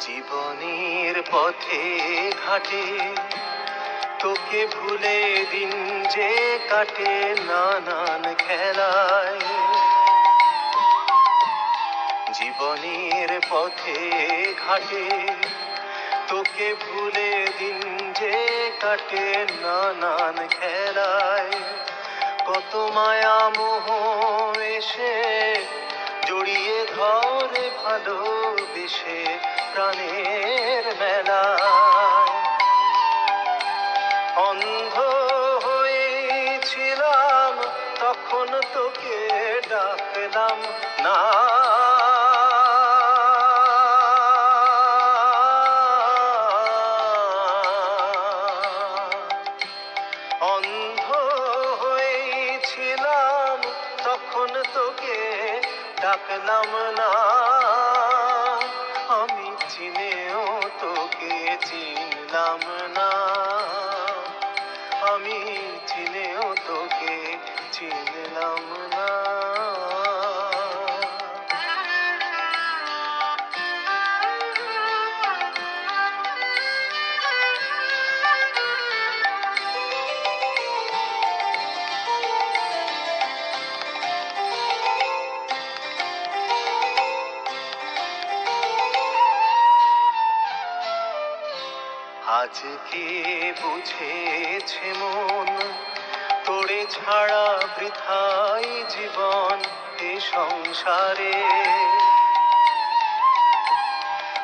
জীবনের পথে ঘাটে, তোকে ভুলে দিন যে কাটে নানান খেলায়। জীবনের পথে ঘাটে, তোকে ভুলে দিন যে কাটে নানান খেলায়। কত মায়া মোহ এসে জড়িয়ে ধরে ভালোবেসে প্রাণের মেলায় অন্ধ হয়েছিলাম, তখন তোকে ডাকলাম, না। অন্ধ হয়েছিলাম, তখন তোকে ডাকলাম, না। চিনলাম না। আমি চিনেও তোকে চিনলাম না। আজকে বুঝেছে মন? তোরে ছাড়া বৃথাই জীবন এ সংসারে।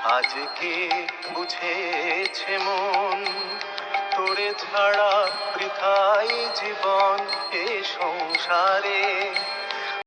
আজকে বুঝেছে মন? তোরে ছাড়া বৃথাই জীবন এ সংসারে।